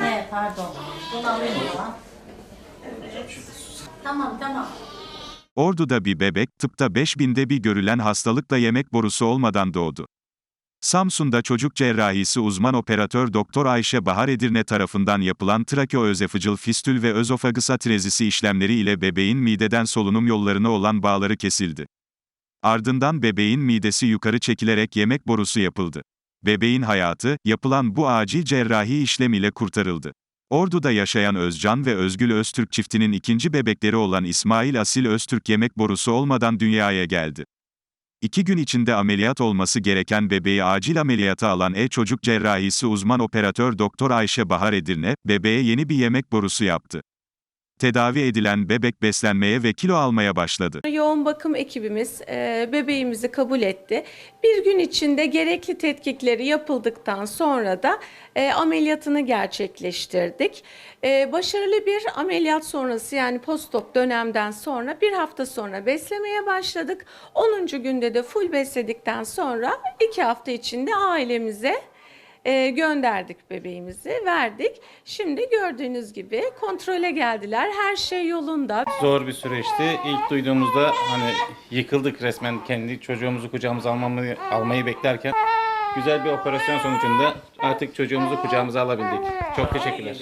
Ne pardon. Bunu alayım. Tamam tamam. Ordu'da bir bebek, tıpta 5000'de bir görülen hastalıkla yemek borusu olmadan doğdu. Samsun'da çocuk cerrahisi uzman operatör Doktor Ayşe Bahar Edirne tarafından yapılan trakeoözefıcıl fistül ve özofagus atrezisi işlemleri ile bebeğin mideden solunum yollarına olan bağları kesildi. Ardından bebeğin midesi yukarı çekilerek yemek borusu yapıldı. Bebeğin hayatı, yapılan bu acil cerrahi işlem ile kurtarıldı. Ordu'da yaşayan Özcan ve Özgül Öztürk çiftinin ikinci bebekleri olan İsmail Asil Öztürk yemek borusu olmadan dünyaya geldi. İki gün içinde ameliyat olması gereken bebeği acil ameliyata alan e-çocuk cerrahisi uzman operatör Doktor Ayşe Bahar Edirne, bebeğe yeni bir yemek borusu yaptı. Tedavi edilen bebek beslenmeye ve kilo almaya başladı. Yoğun bakım ekibimiz e, bebeğimizi kabul etti. Bir gün içinde gerekli tetkikleri yapıldıktan sonra da e, ameliyatını gerçekleştirdik. E, başarılı bir ameliyat sonrası yani postop dönemden sonra bir hafta sonra beslemeye başladık. 10. günde de full besledikten sonra iki hafta içinde ailemize e, gönderdik bebeğimizi, verdik. Şimdi gördüğünüz gibi kontrole geldiler. Her şey yolunda. Zor bir süreçti. İlk duyduğumuzda hani yıkıldık resmen kendi çocuğumuzu kucağımıza almamı, almayı beklerken güzel bir operasyon sonucunda artık çocuğumuzu kucağımıza alabildik. Çok teşekkürler.